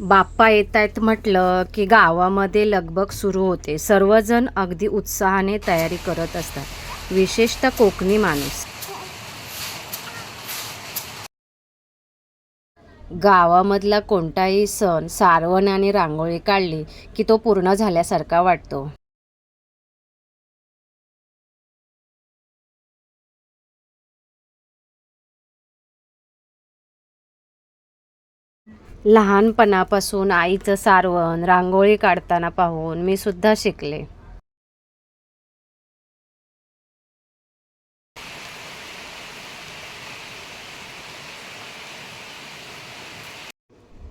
बाप्पा येत आहेत म्हटलं की गावामध्ये लगबग सुरू होते. सर्वजण अगदी उत्साहाने तयारी करत असतात. विशेषतः कोकणी माणूस. गावामधला कोणताही सण सारवण आणि रांगोळी काढली की तो पूर्ण झाल्यासारखा वाटतो. लहानपणापासून आईचं सारवण रांगोळी काढताना पाहून मी सुद्धा शिकले.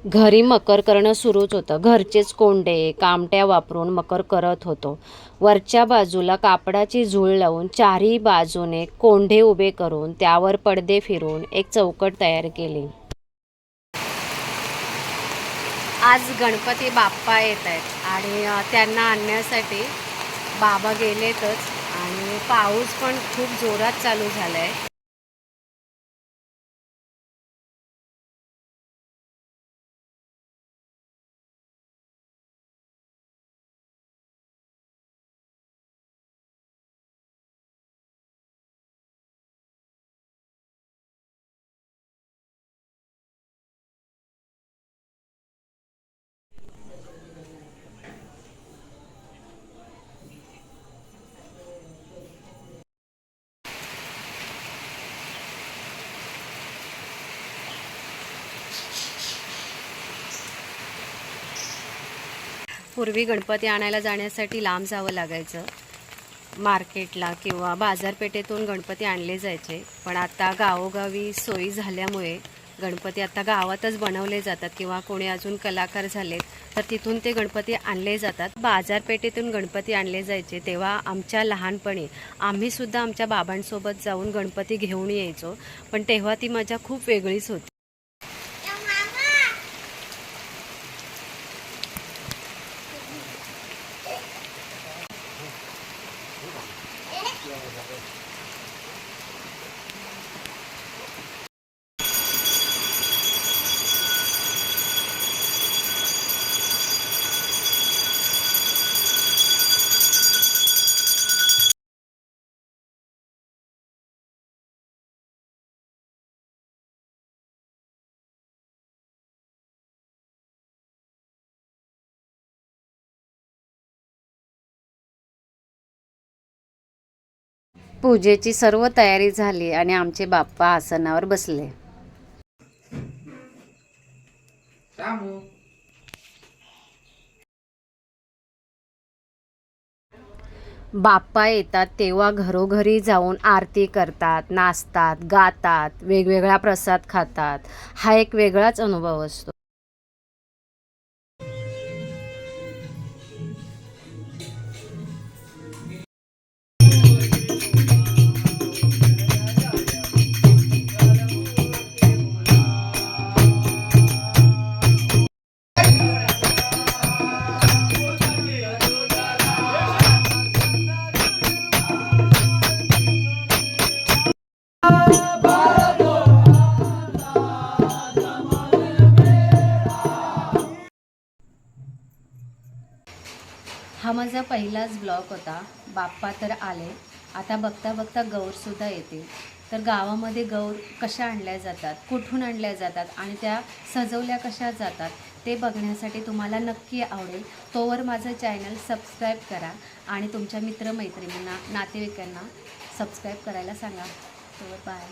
घरी मकर करणं सुरूच होतं. घरचेच कोंडे कामट्या वापरून मकर करत होतो. वरच्या बाजूला कापडाची झूळ लावून चारही बाजूने कोंडे उभे करून त्यावर पडदे फिरून एक चौकट तयार केली. आज गणपती बाप्पा येत आहेत आणि त्यांना आणण्यासाठी बाबा गेलेतच आणि पाऊस पण खूप जोरात चालू झाला आहे पूर्वी गणपती आणायला जाण्यासाठी लांब जावं लागायचं. मार्केटला किंवा बाजारपेठेतून गणपती आणले जायचे. पण आता गावोगावी सोयी झाल्यामुळे गणपती आता गावातच बनवले जातात किंवा कोणी अजून कलाकार झालेत तर तिथून ते गणपती आणले जातात. बाजारपेठेतून गणपती आणले जायचे तेव्हा आमच्या लहानपणी आम्हीसुद्धा आमच्या बाबांसोबत जाऊन गणपती घेऊन यायचो. पण तेव्हा ती मजा खूप वेगळीच होती. पूजेची सर्व तयारी झाली आणि आमचे बाप्पा आसनावर बसले. बाप्पा येतात तेव्हा घरोघरी जाऊन आरती करतात नाचतात गातात वेगवेगळा प्रसाद खातात. हा एक वेगळाच अनुभव असतो. हा माझा पहिलाच ब्लॉग होता. बाप्पा तर आले. आता बघता बघता गौरसुद्धा येतील. तर गावामध्ये गौर कशा आणल्या जातात? कुठून आणल्या जातात? आणि त्या सजवल्या कशा जातात? ते बघण्यासाठी तुम्हाला नक्की आवडेल. तोवर माझं चॅनल सबस्क्राईब करा. आणि तुमच्या मित्रमैत्रिणींना नातेवाईकांना सबस्क्राईब करायला सांगा. तोवर बाय.